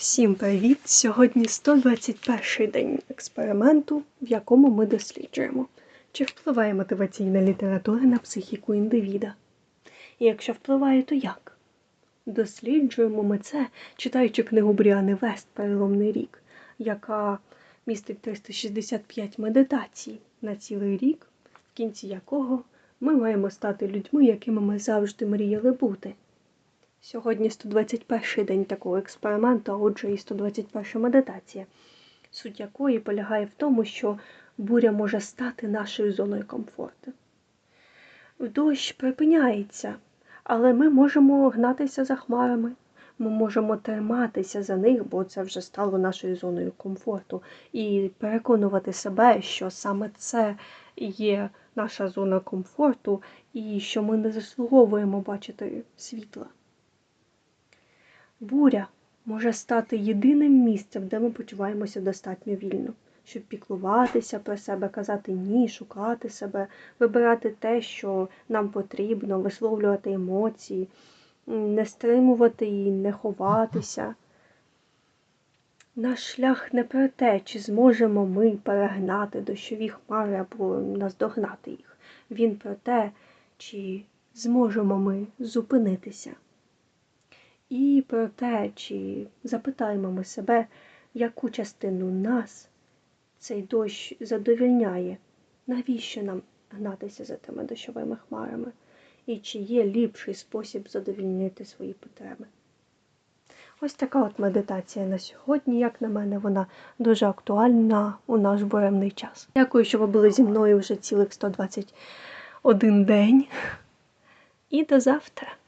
Всім привіт! Сьогодні 121 день експерименту, в якому ми досліджуємо, чи впливає мотиваційна література на психіку індивіда. І якщо впливає, то як? Досліджуємо ми це, читаючи книгу Бріани Вест Переломний рік, яка містить 365 медитацій на цілий рік, в кінці якого ми маємо стати людьми, якими ми завжди мріяли бути. Сьогодні 121 день такого експерименту, а отже і 121 медитація, суть якої полягає в тому, що буря може стати нашою зоною комфорту. Дощ припиняється, але ми можемо гнатися за хмарами, ми можемо триматися за них, бо це вже стало нашою зоною комфорту, і переконувати себе, що саме це є наша зона комфорту, і що ми не заслуговуємо бачити світла. Буря може стати єдиним місцем, де ми почуваємося достатньо вільно, щоб піклуватися про себе, казати ні, шукати себе, вибирати те, що нам потрібно, висловлювати емоції, не стримувати і не ховатися. Наш шлях не про те, чи зможемо ми перегнати дощові хмари або наздогнати їх. Він про те, чи зможемо ми зупинитися. І про те, чи запитаємо ми себе, яку частину нас цей дощ задовільняє, навіщо нам гнатися за тими дощовими хмарами, і чи є ліпший спосіб задовільнити свої потреби. Ось така от медитація на сьогодні, як на мене, вона дуже актуальна у наш буремний час. Дякую, що ви були зі мною вже цілих 121 день. І до завтра!